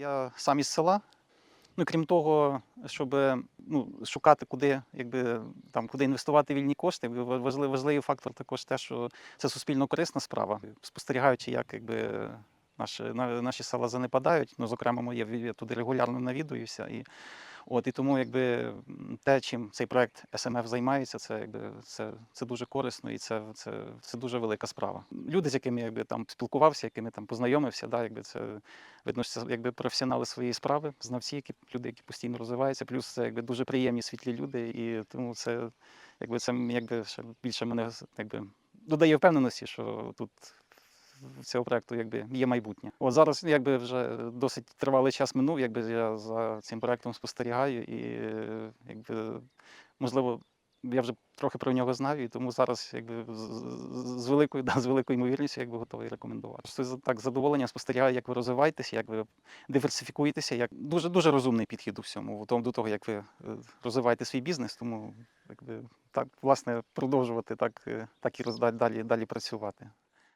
Я сам із села. Ну, крім того, щоб ну, шукати, куди, якби, там, куди інвестувати вільні кошти, важливий, важливий фактор також те, що це суспільно корисна справа. Спостерігаючи, як якби, наші, наші села занепадають, ну, зокрема, моє, я туди регулярно навідуюся. І, от, і тому якби, те, чим цей проект СМФ займається, це, якби, це, це дуже корисно і це, це, це дуже велика справа. Люди, з якими якби, там, спілкувався, якими там, познайомився, да, якби, це, видно, що це якби, професіонали своєї справи, знавці, які, люди, які постійно розвиваються, плюс це якби, дуже приємні світлі люди, і тому це, якби, це якби, ще більше мене якби, додає впевненості, що тут цього проекту якби є майбутнє. От зараз якби вже досить тривалий час минув, якби я за цим проектом спостерігаю, і якби можливо. Я вже трохи про нього знаю, і тому зараз якби з, великою да, з великою ймовірністю якби готовий рекомендувати. Просто так з задоволенням спостерігаю, як ви розвиваєтеся, як ви диверсифікуєтеся, як дуже дуже розумний підхід у всьому, до того, як ви е, розвиваєте свій бізнес. Тому якби так власне продовжувати так, е, так і роздати далі, далі працювати.